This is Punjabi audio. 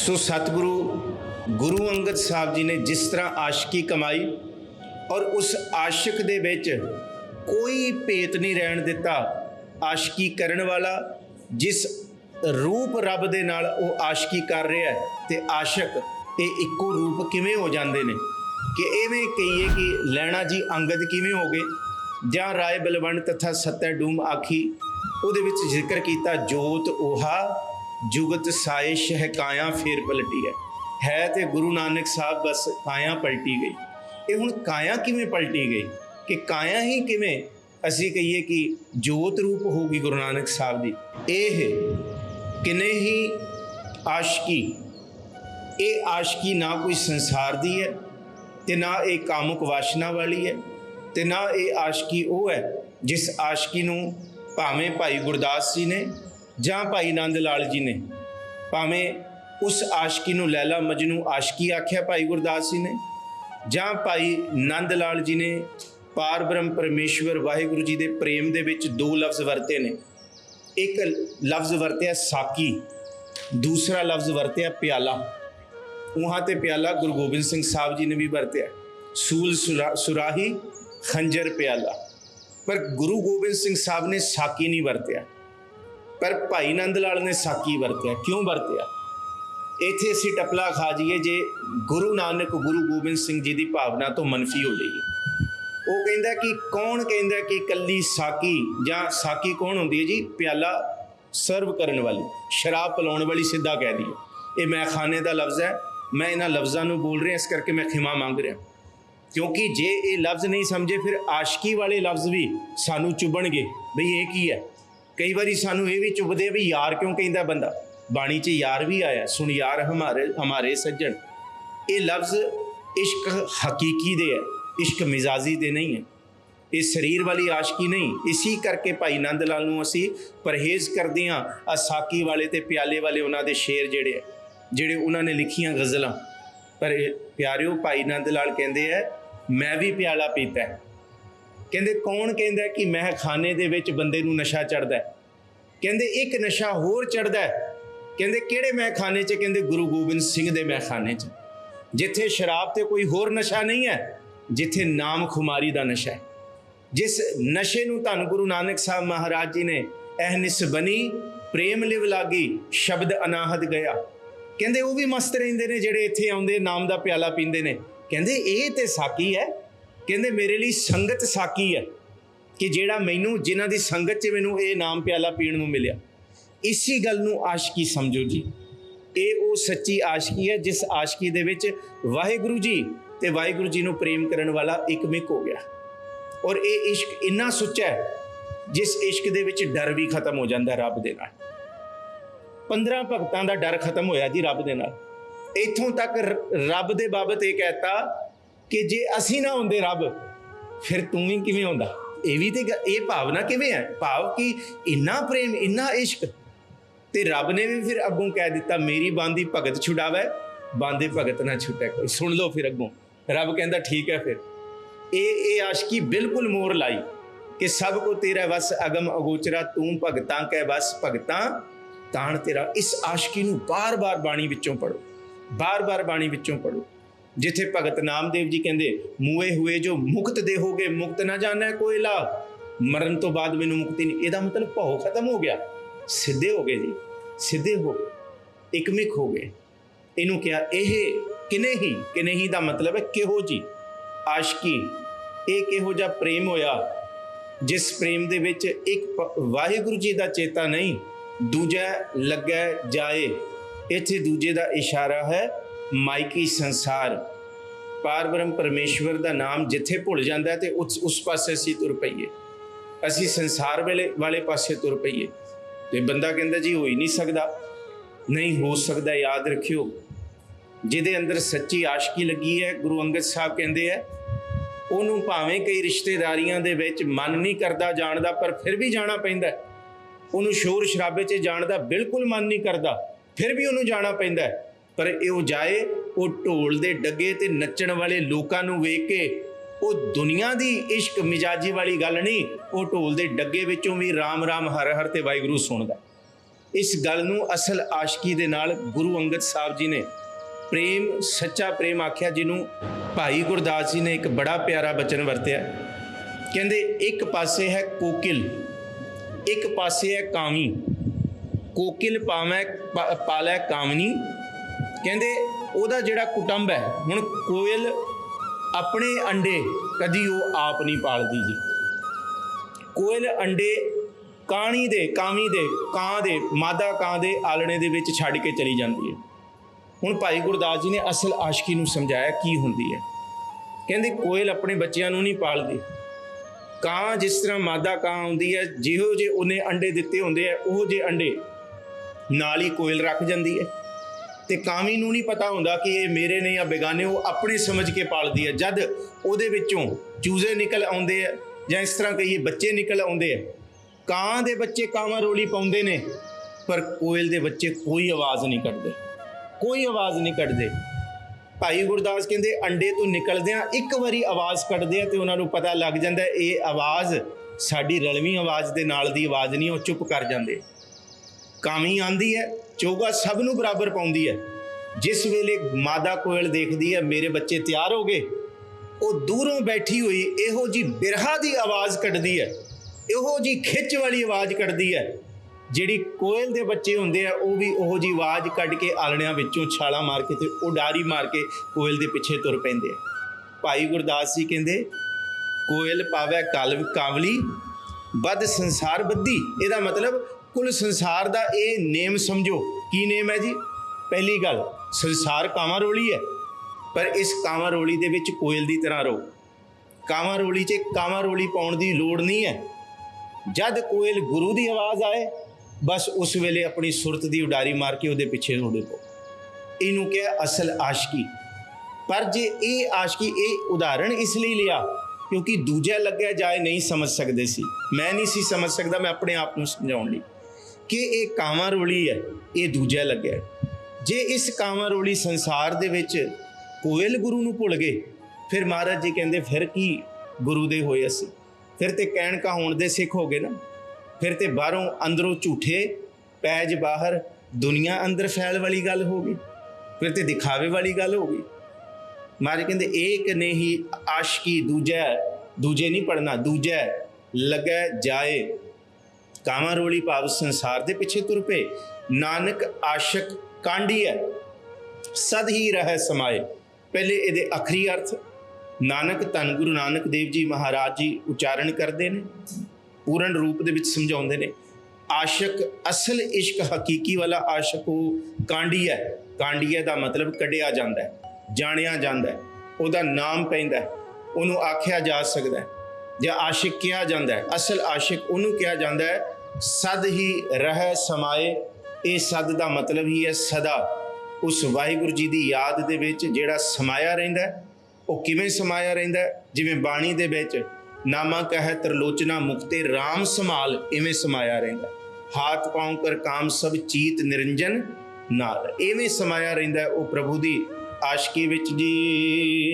ਸੋ ਸਤਿਗੁਰੂ ਗੁਰੂ ਅੰਗਦ ਸਾਹਿਬ ਜੀ ਨੇ ਜਿਸ ਤਰ੍ਹਾਂ ਆਸ਼ਕੀ ਕਮਾਈ ਔਰ ਉਸ ਆਸ਼ਿਕ ਦੇ ਵਿੱਚ ਕੋਈ ਭੇਤ ਨਹੀਂ ਰਹਿਣ ਦਿੱਤਾ ਆਸ਼ਕੀ ਕਰਨ ਵਾਲਾ, ਜਿਸ ਰੂਪ ਰੱਬ ਦੇ ਨਾਲ ਉਹ ਆਸ਼ਕੀ ਕਰ ਰਿਹਾ ਹੈ ਤੇ ਆਸ਼ਿਕ ਇਹ ਇੱਕੋ ਰੂਪ ਕਿਵੇਂ ਹੋ ਜਾਂਦੇ ਨੇ? ਕਿ ਐਵੇਂ ਕਹੀਏ ਕਿ ਲੈਣਾ ਜੀ ਅੰਗਦ ਕਿਵੇਂ ਹੋ ਗਏ? ਜਾਂ ਰਾਏ ਬਲਵੰਡ ਤਥਾ ਸਤੈ ਡੂਮ ਆਖੀ, ਉਹਦੇ ਵਿੱਚ ਜ਼ਿਕਰ ਕੀਤਾ ਜੋਤ ਓਹਾ ਜੁਗਤ ਸਾਏ ਹੈ ਕਾਇਆ ਫੇਰ ਪਲਟੀ ਹੈ ਹੈ ਤੇ ਗੁਰੂ ਨਾਨਕ ਸਾਹਿਬ ਬਸ ਕਾਇਆ ਪਲਟੀ ਗਈ। ਇਹ ਹੁਣ ਕਾਇਆ ਕਿਵੇਂ ਪਲਟੀ ਗਈ? ਕਿ ਕਾਇਆ ਹੀ ਕਿਵੇਂ? ਅਸੀਂ ਕਹੀਏ ਕਿ ਜੋਤ ਰੂਪ ਹੋਗੀ ਗੁਰੂ ਨਾਨਕ ਸਾਹਿਬ ਦੀ। ਇਹ ਕਿਨੇ ਹੀ ਆਸ਼ਕੀ? ਇਹ ਆਸ਼ਕੀ ਨਾ ਕੋਈ ਸੰਸਾਰ ਦੀ ਹੈ ਤੇ ਨਾ ਇਹ ਕਾਮੁਕ ਵਾਸ਼ਨਾ ਵਾਲੀ ਹੈ ਤੇ ਨਾ ਇਹ ਆਸ਼ਕੀ ਉਹ ਹੈ ਜਿਸ ਆਸ਼ਕੀ ਨੂੰ ਭਾਵੇਂ ਭਾਈ ਗੁਰਦਾਸ ਜੀ ਨੇ ਜਾਂ ਭਾਈ ਨੰਦ ਲਾਲ ਜੀ ਨੇ? ਭਾਵੇਂ ਉਸ ਆਸ਼ਕੀ ਨੂੰ ਲੈਲਾ ਮਜਨੂ ਆਸ਼ਕੀ ਆਖਿਆ ਭਾਈ ਗੁਰਦਾਸ ਜੀ ਨੇ, ਜਾਂ ਭਾਈ ਨੰਦ ਲਾਲ ਜੀ ਨੇ ਪਾਰ ਬ੍ਰਹਮ ਪਰਮੇਸ਼ਵਰ ਵਾਹਿਗੁਰੂ ਜੀ ਦੇ ਪ੍ਰੇਮ ਦੇ ਵਿੱਚ ਦੋ ਲਫ਼ਜ਼ ਵਰਤੇ ਨੇ। ਇੱਕ ਲਫ਼ਜ਼ ਵਰਤਿਆ ਸਾਕੀ, ਦੂਸਰਾ ਲਫ਼ਜ਼ ਵਰਤਿਆ ਪਿਆਲਾ। ਉਹਾਂ ਤੇ ਪਿਆਲਾ ਗੁਰੂ ਗੋਬਿੰਦ ਸਿੰਘ ਸਾਹਿਬ ਜੀ ਨੇ ਵੀ ਵਰਤਿਆ। ਸੂਲ ਸੁਰਾ- ਸੁਰਾਹੀ, ਖੰਜਰ ਪਿਆਲਾ। ਪਰ ਗੁਰੂ ਗੋਬਿੰਦ ਸਿੰਘ ਸਾਹਿਬ ਨੇ ਸਾਕੀ ਨਹੀਂ ਵਰਤਿਆ। ਪਰ ਭਾਈ ਨੰਦ ਲਾਲ ਨੇ ਸਾਕੀ ਵਰਤਿਆ, ਕਿਉਂ ਵਰਤਿਆ? ਇੱਥੇ ਅਸੀਂ ਟਪਲਾ ਖਾ ਜਾਈਏ ਜੇ ਗੁਰੂ ਨਾਨਕ, ਗੁਰੂ ਗੋਬਿੰਦ ਸਿੰਘ ਜੀ ਦੀ ਭਾਵਨਾ ਤੋਂ ਮਨਫੀ ਹੋ ਜਾਈਏ। ਉਹ ਕਹਿੰਦਾ ਕਿ ਕੌਣ ਕਹਿੰਦਾ ਕਿ ਕੱਲੀ ਸਾਕੀ ਜਾਂ ਸਾਕੀ ਕੌਣ ਹੁੰਦੀ ਹੈ ਜੀ? ਪਿਆਲਾ ਸਰਵ ਕਰਨ ਵਾਲੀ, ਸ਼ਰਾਬ ਪਿਲਾਉਣ ਵਾਲੀ ਸਿੱਧਾ ਕਹਿ ਦਈਏ। ਇਹ ਮੈਂ ਖਾਨੇ ਦਾ ਲਫ਼ਜ਼ ਹੈ, ਮੈਂ ਇਹਨਾਂ ਲਫ਼ਜ਼ਾਂ ਨੂੰ ਬੋਲ ਰਿਹਾ, ਇਸ ਕਰਕੇ ਮੈਂ ਖਿਮਾ ਮੰਗ ਰਿਹਾ। ਕਿਉਂਕਿ ਜੇ ਇਹ ਲਫ਼ਜ਼ ਨਹੀਂ ਸਮਝੇ, ਫਿਰ ਆਸ਼ਕੀ ਵਾਲੇ ਲਫ਼ਜ਼ ਵੀ ਸਾਨੂੰ ਚੁਭਣਗੇ ਬਈ ਇਹ ਕੀ ਹੈ? ਕਈ ਵਾਰੀ ਸਾਨੂੰ ਇਹ ਵੀ ਚੁਭਦੇ ਆ ਵੀ ਯਾਰ ਕਿਉਂ ਕਹਿੰਦਾ ਬੰਦਾ? ਬਾਣੀ 'ਚ ਯਾਰ ਵੀ ਆਇਆ, ਸੁਣ ਯਾਰ ਹਮਾਰੇ ਹਮਾਰੇ ਸੱਜਣ। ਇਹ ਲਫ਼ਜ਼ ਇਸ਼ਕ ਹਕੀਕੀ ਦੇ ਹੈ, ਇਸ਼ਕ ਮਿਜ਼ਾਜੀ ਦੇ ਨਹੀਂ ਹੈ। ਇਹ ਸਰੀਰ ਵਾਲੀ ਆਸ਼ਕੀ ਨਹੀਂ, ਇਸੇ ਕਰਕੇ ਭਾਈ ਨੰਦ ਲਾਲ ਨੂੰ ਅਸੀਂ ਪਰਹੇਜ਼ ਕਰਦੇ ਹਾਂ ਆ ਸਾਕੀ ਵਾਲੇ ਤੇ ਪਿਆਲੇ ਵਾਲੇ ਉਹਨਾਂ ਦੇ ਸ਼ੇਰ ਜਿਹੜੇ ਆ ਜਿਹੜੇ ਉਹਨਾਂ ਨੇ ਲਿਖੀਆਂ ਗਜ਼ਲਾਂ। ਪਰ ਇਹ ਪਿਆਰਿਓ, ਭਾਈ ਨੰਦ ਲਾਲ ਕਹਿੰਦੇ ਆ ਮੈਂ ਵੀ ਪਿਆਲਾ ਪੀਤਾ ਕਹਿੰਦੇ ਕੌਣ ਕਹਿੰਦਾ ਕਿ ਮੈਂ ਖਾਨੇ ਦੇ ਵਿੱਚ ਬੰਦੇ ਨੂੰ ਨਸ਼ਾ ਚੜਦਾ ਕਹਿੰਦੇ ਇੱਕ ਨਸ਼ਾ ਹੋਰ ਚੜਦਾ ਕਹਿੰਦੇ ਕਿਹੜੇ ਮੈਂ ਖਾਨੇ 'ਚ? ਕਹਿੰਦੇ ਗੁਰੂ ਗੋਬਿੰਦ ਸਿੰਘ ਦੇ ਮੈਂ ਖਾਨੇ 'ਚ। ਜਿੱਥੇ ਸ਼ਰਾਬ ਤੇ ਕੋਈ ਹੋਰ ਨਸ਼ਾ ਨਹੀਂ ਹੈ, ਜਿੱਥੇ ਨਾਮ ਖੁਮਾਰੀ ਦਾ ਨਸ਼ਾ ਹੈ। ਜਿਸ ਨਸ਼ੇ ਨੂੰ ਧੰਨ ਗੁਰੂ ਨਾਨਕ ਸਾਹਿਬ ਮਹਾਰਾਜ ਜੀ ਨੇ ਅਹਨਿਸ ਬਣੀ, ਪ੍ਰੇਮ ਲਿਵ ਲਾਗੀ, ਸ਼ਬਦ ਅਨਾਹਦ ਗਿਆ। ਕਹਿੰਦੇ ਉਹ ਵੀ ਮਸਤ ਰਹਿੰਦੇ ਨੇ ਜਿਹੜੇ ਇੱਥੇ ਆਉਂਦੇ, ਨਾਮ ਦਾ ਪਿਆਲਾ ਪੀਂਦੇ ਨੇ। ਕਹਿੰਦੇ ਇਹ ਤੇ ਸਾਕੀ ਹੈ। ਕਹਿੰਦੇ ਮੇਰੇ ਲਈ ਸੰਗਤ ਸਾਕੀ ਹੈ ਕਿ ਜਿਹੜਾ ਮੈਨੂੰ, ਜਿਨ੍ਹਾਂ ਦੀ ਸੰਗਤ 'ਚ ਮੈਨੂੰ ਇਹ ਨਾਮ ਪਿਆਲਾ ਪੀਣ ਨੂੰ ਮਿਲਿਆ। ਇਸੀ ਗੱਲ ਨੂੰ ਆਸ਼ਕੀ ਸਮਝੋ ਜੀ। ਇਹ ਉਹ ਸੱਚੀ ਆਸ਼ਕੀ ਹੈ ਜਿਸ ਆਸ਼ਕੀ ਦੇ ਵਿੱਚ ਵਾਹਿਗੁਰੂ ਜੀ ਤੇ ਵਾਹਿਗੁਰੂ ਜੀ ਨੂੰ ਪ੍ਰੇਮ ਕਰਨ ਵਾਲਾ ਇੱਕਮਿਕ ਹੋ ਗਿਆ। ਔਰ ਇਹ ਇਸ਼ਕ ਇੰਨਾ ਸੁੱਚਾ ਹੈ, ਜਿਸ ਇਸ਼ਕ ਦੇ ਵਿੱਚ ਡਰ ਵੀ ਖਤਮ ਹੋ ਜਾਂਦਾ ਰੱਬ ਦੇ ਨਾਲ। 15 ਭਗਤਾਂ ਦਾ ਡਰ ਖਤਮ ਹੋਇਆ ਜੀ ਰੱਬ ਦੇ ਨਾਲ। ਇੱਥੋਂ ਤੱਕ ਰ- ਰੱਬ ਦੇ ਬਾਬਤ ਇਹ ਕਹਿਤਾ ਕਿ ਜੇ ਅਸੀਂ ਨਾ ਹੁੰਦੇ ਰੱਬ, ਫਿਰ ਤੂੰ ਵੀ ਕਿਵੇਂ ਹੁੰਦਾ? ਇਹ ਵੀ ਤੇ ਗ- ਇਹ ਭਾਵਨਾ ਕਿਵੇਂ ਹੈ? ਭਾਵ ਕਿ ਇੰਨਾ ਪ੍ਰੇਮ, ਇੰਨਾ ਇਸ਼ਕ, ਤੇ ਰੱਬ ਨੇ ਵੀ ਫਿਰ ਅੱਗੋਂ ਕਹਿ ਦਿੱਤਾ, ਮੇਰੀ ਬਾਂਦੀ ਭਗਤ ਛੁਡਾਵੇ, ਬਾਂਦੇ ਭਗਤ ਨਾ ਛੁਟੇ ਕੋਈ। ਸੁਣ ਲਓ ਫਿਰ ਅੱਗੋਂ। ਰੱਬ ਕਹਿੰਦਾ, ਠੀਕ ਹੈ ਫਿਰ। ਇਹ ਇਹ ਆਸ਼ਕੀ ਬਿਲਕੁਲ ਮੋਰ ਲਾਈ ਕਿ ਸਭ ਕੋ ਤੇਰਾ ਵਸ ਅਗਮ ਅਗੋਚਰਾ, ਤੂੰ ਭਗਤਾਂ ਕੈ ਵਸ ਭਗਤਾਂ, ਤਾਣ ਤੇਰਾ। ਇਸ ਆਸ਼ਕੀ ਨੂੰ ਬਾਰ-ਬਾਰ ਬਾਣੀ ਵਿੱਚੋਂ ਪੜੋ ਬਾਰ-ਬਾਰ ਬਾਣੀ ਵਿੱਚੋਂ ਪੜੋ ਜਿੱਥੇ ਭਗਤ ਨਾਮਦੇਵ ਜੀ ਕਹਿੰਦੇ, ਮੂਏ ਹੋਏ ਜੋ ਮੁਕਤ ਦੇ ਹੋਗੇ ਮੁਕਤ ਨਾ ਜਾਣੈ ਕੋਈ ਲਾ ਮਰਨ ਤੋਂ ਬਾਅਦ ਮੈਨੂੰ ਮੁਕਤੀ ਨਹੀਂ। ਇਹਦਾ ਮਤਲਬ ਭਉ ਖਤਮ ਹੋ ਗਿਆ। ਸਿੱਧੇ ਹੋ ਗਏ ਜੀ। ਸਿੱਧੇ ਹੋ ਗਏ। ਇਕਮਿਕ ਹੋ ਗਏ। ਇਹਨੂੰ ਕਿਹਾ, ਇਹ ਕਿਨੇ ਹੀ? ਕਿਨੇ ਹੀ ਦਾ ਮਤਲਬ ਹੈ ਕਿਹੋ ਜੀ? ਆਸ਼ਕੀ। ਇਹ ਕਿਹੋ ਜਿਹਾ ਪ੍ਰੇਮ ਹੋਇਆ? ਜਿਸ ਪ੍ਰੇਮ ਦੇ ਵਿੱਚ ਇੱਕ ਪ- ਵਾਹਿਗੁਰੂ ਜੀ ਦਾ ਚੇਤਾ ਨਹੀਂ, ਦੂਜਾ ਲੱਗੈ ਜਾਏ। ਇੱਥੇ ਦੂਜੇ ਦਾ ਇਸ਼ਾਰਾ ਹੈ ਮਾਇਕੀ ਸੰਸਾਰ, ਪਾਰਬ੍ਰਹਮ ਪਰਮੇਸ਼ਵਰ ਦਾ ਨਾਮ ਜਿੱਥੇ ਭੁੱਲ ਜਾਂਦਾ ਹੈ ਤੇ ਉਸ ਉਸ ਪਾਸੇ ਅਸੀਂ ਤੁਰ ਪਈਏ। ਅਸੀਂ ਸੰਸਾਰ ਵੇਲੇ, ਵਾਲੇ ਪਾਸੇ ਤੁਰ ਪਈਏ। ਤੇ ਬੰਦਾ ਕਹਿੰਦਾ, ਜੀ, ਹੋ ਹੀ ਨਹੀਂ ਸਕਦਾ। ਨਹੀਂ ਹੋ ਸਕਦਾ, ਯਾਦ ਰੱਖਿਓ। ਜਿਹਦੇ ਅੰਦਰ ਸੱਚੀ ਆਸ਼ਕੀ ਲੱਗੀ ਹੈ, ਗੁਰੂ ਅੰਗਦ ਸਾਹਿਬ ਕਹਿੰਦੇ ਆ ਉਹਨੂੰ ਭਾਵੇਂ ਕਈ ਰਿਸ਼ਤੇਦਾਰੀਆਂ ਦੇ ਵਿੱਚ ਮਨ ਨਹੀਂ ਕਰਦਾ ਜਾਣ ਦਾ ਪਰ ਫਿਰ ਵੀ ਜਾਣਾ ਪੈਂਦਾ ਉਹਨੂੰ ਸ਼ੋਰ ਸ਼ਰਾਬੇ 'ਚ ਜਾਣ ਦਾ ਬਿਲਕੁਲ ਮਨ ਨਹੀਂ ਕਰਦਾ, ਫਿਰ ਵੀ ਉਹਨੂੰ ਜਾਣਾ ਪੈਂਦਾ ਪਰ ਇਹ ਜਾਏ, ਉਹ ਢੋਲ ਦੇ ਡੱਗੇ ਤੇ ਨੱਚਣ ਵਾਲੇ ਲੋਕਾਂ ਨੂੰ ਵੇਖ ਕੇ ਉਹ ਦੁਨੀਆ ਦੀ ਇਸ਼ਕ ਮਿਜਾਜੀ ਵਾਲੀ ਗੱਲ ਨਹੀਂ, ਉਹ ਢੋਲ ਦੇ ਡੱਗੇ ਵਿੱਚੋਂ ਵੀ ਰਾਮ ਰਾਮ ਹਰ ਹਰ ਤੇ ਵਾਹਿਗੁਰੂ ਸੁਣਦਾ। ਇਸ ਗੱਲ ਨੂੰ ਅਸਲ ਆਸ਼ਕੀ ਦੇ ਨਾਲ ਗੁਰੂ ਅੰਗਦ ਸਾਹਿਬ ਜੀ ਨੇ ਪ੍ਰੇਮ, ਸੱਚਾ ਪ੍ਰੇਮ ਆਖਿਆ, ਜਿਹਨੂੰ ਭਾਈ ਗੁਰਦਾਸ ਜੀ ਨੇ ਇੱਕ ਬੜਾ ਪਿਆਰਾ ਬਚਨ ਵਰਤਿਆ। ਕਹਿੰਦੇ, ਇੱਕ ਪਾਸੇ ਹੈ ਕੋਕਿਲ, ਇੱਕ ਪਾਸੇ ਹੈ ਕਾਮੀ। ਕੋਕਿਲ ਪਾਵੇਂ, ਪਾ- ਪਾਲੈ ਕਾਮਨੀ ਕਹਿੰਦੇ ਉਹਦਾ ਜਿਹੜਾ ਕੁਟੰਬ ਹੈ, ਹੁਣ ਕੋਇਲ ਆਪਣੇ ਅੰਡੇ ਕਦੀ ਉਹ ਆਪ ਨਹੀਂ ਪਾਲਦੀ ਜੀ। ਕੋਇਲ ਅੰਡੇ ਕਾਣੀ ਦੇ, ਕਾਵੀ ਦੇ, ਕਾਂ ਦੇ, ਮਾਦਾ ਕਾਂ ਦੇ ਆਲਣੇ ਦੇ ਵਿੱਚ ਛੱਡ ਕੇ ਚਲੀ ਜਾਂਦੀ ਹੈ। ਹੁਣ ਭਾਈ ਗੁਰਦਾਸ ਜੀ ਨੇ ਅਸਲ ਆਸ਼ਕੀ ਨੂੰ ਸਮਝਾਇਆ ਕੀ ਹੁੰਦੀ ਹੈ। ਕਹਿੰਦੇ ਕੋਇਲ ਆਪਣੇ ਬੱਚਿਆਂ ਨੂੰ ਨਹੀਂ ਪਾਲਦੀ। ਕਾਂ ਜਿਸ ਤਰ੍ਹਾਂ ਮਾਦਾ ਕਾਂ ਆਉਂਦੀ ਹੈ, ਜਿਹੋ ਜੇ ਉਹਨੇ ਅੰਡੇ ਦਿੱਤੇ ਹੁੰਦੇ ਆ ਉਹ ਜੇ ਅੰਡੇ ਨਾਲ ਹੀ ਕੋਇਲ ਰੱਖ ਜਾਂਦੀ ਹੈ। ਤੇ ਕਾਵੀ ਨੂੰ ਨਹੀਂ ਪਤਾ ਹੁੰਦਾ ਕਿ ਇਹ ਮੇਰੇ ਨੇ ਜਾਂ ਬੇਗਾਨੇ ਉਹ ਆਪਣੇ ਸਮਝ ਕੇ ਪਾਲਦੀ ਹੈ। ਜਦ ਉਹਦੇ ਵਿੱਚੋਂ ਚੂਜ਼ੇ ਨਿਕਲ ਆਉਂਦੇ ਆ ਜਾਂ ਇਸ ਤਰ੍ਹਾਂ ਕਹੀਏ ਬੱਚੇ ਨਿਕਲ ਆਉਂਦੇ ਆ, ਕਾਂ ਦੇ ਬੱਚੇ ਕਾਵਾਂ ਰੋਲੀ ਪਾਉਂਦੇ ਨੇ, ਪਰ ਕੋਇਲ ਦੇ ਬੱਚੇ ਕੋਈ ਆਵਾਜ਼ ਨਹੀਂ ਕੱਢਦੇ। ਕੋਈ ਆਵਾਜ਼ ਨਹੀਂ ਕੱਢਦੇ। ਭਾਈ ਗੁਰਦਾਸ ਕਹਿੰਦੇ, ਅੰਡੇ ਤੋਂ ਨਿਕਲਦਿਆਂ ਇੱਕ ਵਾਰੀ ਆਵਾਜ਼ ਕੱਢਦੇ ਆ ਤੇ ਉਹਨਾਂ ਨੂੰ ਪਤਾ ਲੱਗ ਜਾਂਦਾ, ਇਹ ਆਵਾਜ਼ ਸਾਡੀ ਰਲਵੀਂ ਆਵਾਜ਼ ਦੇ ਨਾਲ ਦੀ ਆਵਾਜ਼ ਨਹੀਂ, ਉਹ ਚੁੱਪ ਕਰ ਜਾਂਦੇ। ਕਾਮੀ ਆਂਦੀ ਹੈ, ਚੋਗਾ ਸਭ ਨੂੰ ਬਰਾਬਰ ਪਾਉਂਦੀ ਹੈ। ਜਿਸ ਵੇਲੇ ਮਾਦਾ ਕੋਇਲ ਦੇਖਦੀ ਹੈ, ਮੇਰੇ ਬੱਚੇ ਤਿਆਰ ਹੋ ਗਏ? ਉਹ ਦੂਰੋਂ ਬੈਠੀ ਹੋਈ ਇਹੋ ਜੀ ਬਿਰਹਾ ਦੀ ਆਵਾਜ਼ ਕੱਢਦੀ ਹੈ। ਇਹੋ ਜੀ ਖਿੱਚ ਵਾਲੀ ਆਵਾਜ਼ ਕੱਢਦੀ ਹੈ, ਜਿਹੜੀ ਕੋਇਲ ਦੇ ਬੱਚੇ ਹੁੰਦੇ ਆ, ਉਹ ਵੀ ਉਹੋ ਜੀ ਆਵਾਜ਼ ਕੱਢ ਕੇ ਆਲਣਿਆਂ ਵਿੱਚੋਂ ਛਾਲਾ ਮਾਰ ਕੇ ਤੇ ਉਡਾਰੀ ਮਾਰ ਕੇ ਕੋਇਲ ਦੇ ਪਿੱਛੇ ਤੁਰ ਪੈਂਦੇ ਆ। ਭਾਈ ਗੁਰਦਾਸ ਜੀ ਕਹਿੰਦੇ, ਕੋਇਲ ਪਾਵੇ ਕਲਵ ਕਾਵਲੀ ਬਦ ਸੰਸਾਰ ਬੱਦੀ ਇਹਦਾ ਮਤਲਬ ਕੁੱਲ ਸੰਸਾਰ ਦਾ ਇਹ ਨੇਮ ਸਮਝੋ। ਕੀ ਨੇਮ ਹੈ ਜੀ? ਪਹਿਲੀ ਗੱਲ, ਸੰਸਾਰ ਕਾਵਾਂ ਰੋਲੀ ਹੈ। ਪਰ ਇਸ ਕਾਵਾਂ ਰੋਲੀ ਦੇ ਵਿੱਚ ਕੋਇਲ ਦੀ ਤਰ੍ਹਾਂ ਰਹੋ। ਕਾਵਾਂ ਰੋਲੀ 'ਚ ਕਾਵਾਂ ਰੋਲੀ ਪਾਉਣ ਦੀ ਲੋੜ ਨਹੀਂ ਹੈ। ਜਦ ਕੋਇਲ ਗੁਰੂ ਦੀ ਆਵਾਜ਼ ਆਏ, ਬਸ ਉਸ ਵੇਲੇ ਆਪਣੀ ਸੁਰਤ ਦੀ ਉਡਾਰੀ ਮਾਰ ਕੇ ਉਹਦੇ ਪਿੱਛੇ ਉਡੇ ਪੋ ਇਹਨੂੰ ਕਿਹਾ ਅਸਲ ਆਸ਼ਕੀ। ਪਰ ਜੇ ਇਹ ਆਸ਼ਕੀ, ਇਹ ਉਦਾਹਰਣ ਇਸ ਲਈ ਲਿਆ, ਕਿਉਂਕਿ ਦੂਜਾ ਲੱਗਿਆ ਜਾਏ ਨਹੀਂ ਸਮਝ ਸਕਦੇ ਸੀ। ਮੈਂ ਨਹੀਂ ਸੀ ਸਮਝ ਸਕਦਾ, ਮੈਂ ਆਪਣੇ ਆਪ ਨੂੰ ਸਮਝਾਉਣ ਲਈ। ਕਿ ਇਹ ਕਾਵਾਂ ਰੋਲੀ ਹੈ, ਇਹ ਦੂਜਾ ਲੱਗਿਆ। ਜੇ ਇਸ ਕਾਵਾਂ ਰੋਲੀ ਸੰਸਾਰ ਦੇ ਵਿੱਚ ਕੋਇਲ ਗੁਰੂ ਨੂੰ ਭੁੱਲ ਗਏ, ਫਿਰ ਮਹਾਰਾਜ ਜੀ ਕਹਿੰਦੇ, ਫਿਰ ਕੀ ਗੁਰੂ ਦੇ ਹੋਏ ਅਸੀਂ? ਫਿਰ ਤੇ ਕਹਿਣ ਕਹਾਉਣ ਦੇ ਸਿੱਖ ਹੋ ਗਏ ਨਾ। ਫਿਰ ਤੇ ਬਾਹਰੋਂ ਅੰਦਰੋਂ ਝੂਠੇ ਪੈਜ ਬਾਹਰ ਦੁਨੀਆ ਅੰਦਰ ਫੈਲ ਵਾਲੀ ਗੱਲ ਹੋ ਗਈ। ਫਿਰ ਤੇ ਦਿਖਾਵੇ ਵਾਲੀ ਗੱਲ ਹੋ ਗਈ। ਮਹਾਰਾਜ ਕਹਿੰਦੇ, ਏਕ ਨੇ ਹੀ ਆਸ਼ਕੀ ਦੂਜਾ, ਦੂਜੇ ਨਹੀਂ ਪੜਨਾ ਦੂਜਾ ਲੱਗੈ ਜਾਏ ਕਾਵਾਂ ਰੋਲੀ ਭਾਵ ਸੰਸਾਰ ਦੇ ਪਿੱਛੇ ਤੁਰ ਪਏ। ਨਾਨਕ ਆਸ਼ਕ ਕਾਂਢੀ ਹੈ ਸਦ ਹੀ ਰਹਿ ਸਮਾਏ। ਪਹਿਲੇ ਇਹਦੇ ਅਖਰੀ ਅਰਥ, ਨਾਨਕ ਧੰਨ ਗੁਰੂ ਨਾਨਕ ਦੇਵ ਜੀ ਮਹਾਰਾਜ ਜੀ ਉਚਾਰਨ ਕਰਦੇ ਨੇ, ਪੂਰਨ ਰੂਪ ਦੇ ਵਿੱਚ ਸਮਝਾਉਂਦੇ ਨੇ। ਆਸ਼ਕ ਅਸਲ ਇਸ਼ਕ ਹਕੀਕੀ ਵਾਲਾ ਆਸ਼ਕ ਉਹ ਕਾਂਡੀ ਹੈ ਕਾਂਡੀਆ ਦਾ ਮਤਲਬ ਕੱਢਿਆ ਜਾਂਦਾ ਹੈ ਜਾਣਿਆ ਜਾਂਦਾ ਹੈ ਉਹਦਾ ਨਾਮ ਪੈਂਦਾ ਹੈ ਉਹਨੂੰ ਆਖਿਆ ਜਾ ਸਕਦਾ ਹੈ ਜਾਂ ਆਸ਼ਿਕ ਕਿਹਾ ਜਾਂਦਾ ਹੈ ਅਸਲ ਆਸ਼ਿਕ ਉਹਨੂੰ ਕਿਹਾ ਜਾਂਦਾ ਹੈ ਸਦ ਹੀ ਰਹਿ ਸਮਾਏ। ਇਹ ਸਦ ਦਾ ਮਤਲਬ ਹੀ ਹੈ ਸਦਾ। ਉਸ ਵਾਹਿਗੁਰੂ ਜੀ ਦੀ ਯਾਦ ਦੇ ਵਿੱਚ ਜਿਹੜਾ ਸਮਾਇਆ ਰਹਿੰਦਾ ਉਹ ਕਿਵੇਂ ਸਮਾਇਆ ਰਹਿੰਦਾ ਜਿਵੇਂ ਬਾਣੀ ਦੇ ਵਿੱਚ ਨਾਮਾ ਕਹੈ ਤਰਲੋਚਨਾ ਮੁਕਤੇ RAM ਸੰਭਾਲ ਇਵੇਂ ਸਮਾਇਆ ਰਹਿੰਦਾ ਹਾਥ ਪਾਉ ਕਰ ਕਾਮ ਸਭ ਚੀਤ ਨਿਰੰਜਨ ਨਾਲ। ਇਵੇਂ ਸਮਾਇਆ ਰਹਿੰਦਾ ਉਹ ਪ੍ਰਭੂ ਦੀ ਆਸ਼ਕੀ ਵਿੱਚ ਜੀ।